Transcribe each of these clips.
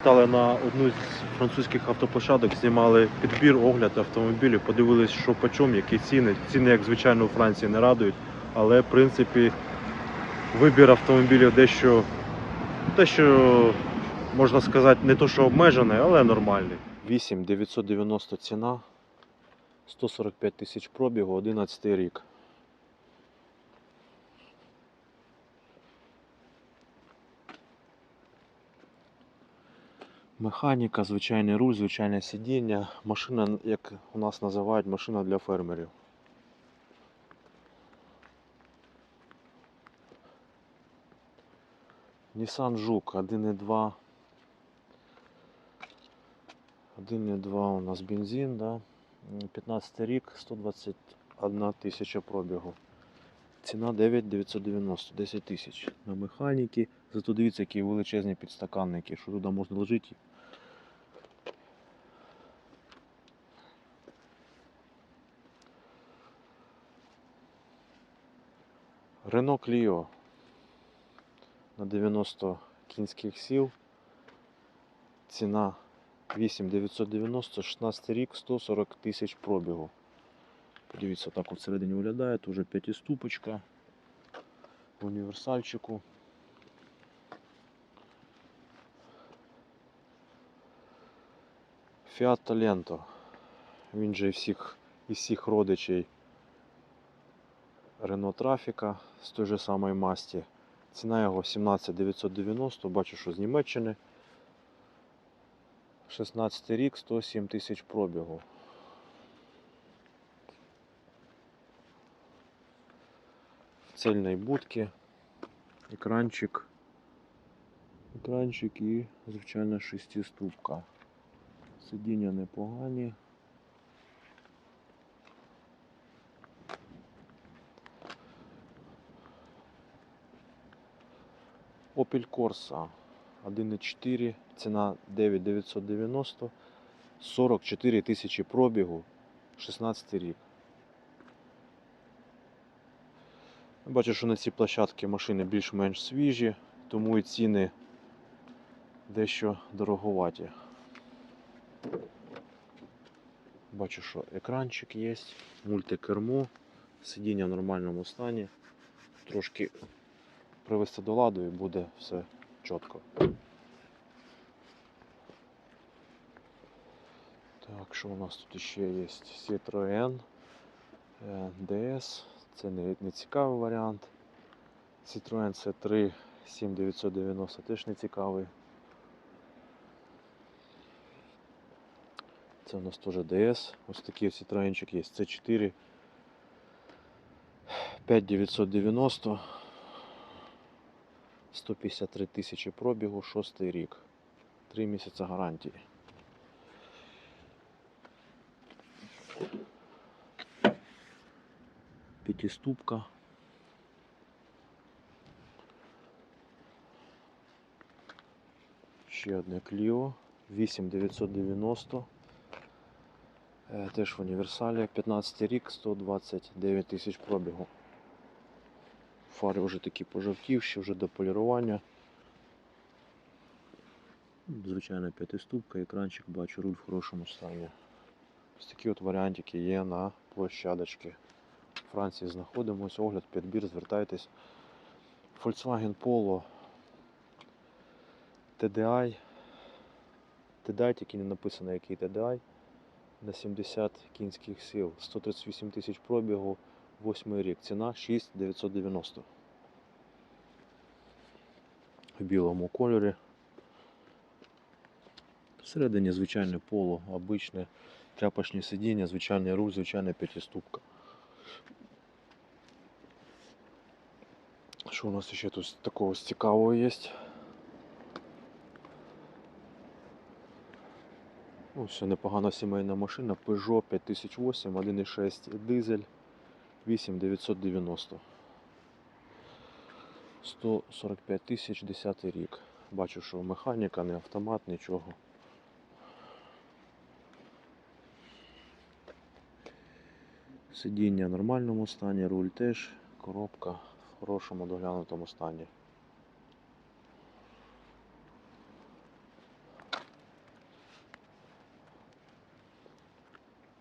Стали на одну з французьких автоплощадок, знімали підбір, огляд автомобілів, подивились, що по чому, які ціни. Ціни, як звичайно, у Франції не радують, але в принципі вибір автомобілів дещо, дещо можна сказати, не то, що обмежений, але нормальний. 8 990 ціна, 145 тисяч пробігу, 11 рік. Механіка, звичайний руль, звичайне сидіння. Машина, як у нас називають, машина для фермерів. Nissan Жук 1.2. 1.2 у нас бензин, да? 15 рік, 121 тисяча пробігу. Ціна 9990, 10 тисяч. На механіки. Зато дивіться, які величезні підстаканники, що туди можна лежити. Рено Кліо на 90 кінських сіл. Ціна 8990, 16 рік, 140 тисяч пробігу. Подивіться, так всередині виглядає, тут вже п'ятиступочка в універсальчику. Fiat Talento. Він же і всіх, із всіх родичей Renault Trafica з той же самої масті. Ціна його 17990, бачу, що з Німеччини. 16 рік, 107 тисяч пробігу. В цельной будці. Екранчик. Екранчик і, звичайно, шестиступка. Сидіння непогані. Opel Corsa 1.4, ціна 9990, 44 тисячі пробігу, 16 рік. Бачу, що на цій площадці машини більш-менш свіжі, тому і ціни дещо дороговаті. Бачу, що екранчик є, мультикермо, сидіння в нормальному стані. Трошки привести до ладу і буде все чітко. Так, що у нас тут ще є? Citroën е, DS. Це не, не цікавий варіант. Citroën C3 7990 теж не цікавий. Це у нас теж DS. Ось такий ось Citroёnчик є. C4 5990. 153 тисячі пробігу, шостий рік. Три місяці гарантії. П'ятиступка. Ще одне Clio 8990. Е, Теж в універсалі. 15 рік, 129 тисяч пробігу. Фари вже такі пожовтівші, вже до полірування. Звичайна п'ятиступка, екранчик бачу, руль в хорошому стані. Ось такі от варіантики є на площадочці. Франції знаходимося, огляд, підбір, звертайтесь. Volkswagen Polo TDI. TDI, тільки не написано який TDI. На 70 кінських сил. 138 тисяч пробігу. Восьмий рік. Ціна 6990. В білому кольорі. Всередині звичайне поло, обичне тряпочні сидіння, звичайний руль, звичайна п'ятиступка. Що у нас ще тут такого цікавого є? Ось непогана сімейна машина Peugeot 5008, 1.6 дизель. 8990. 145 тисяч 10 рік. Бачу, що механіка, не автомат, нічого. Сидіння в нормальному стані, руль теж, коробка хорошому доглянутому стані.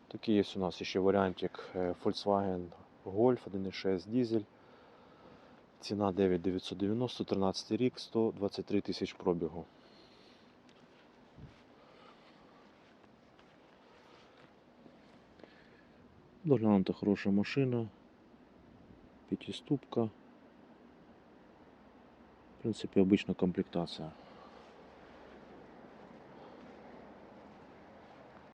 Такий є у нас ще варіантик е, Volkswagen Golf 1.6 дизель. Ціна 9990, 13 рік, 123 тисяч пробігу. Доглянута хороша машина, п'ятиступка. Принципі, обична комплектація.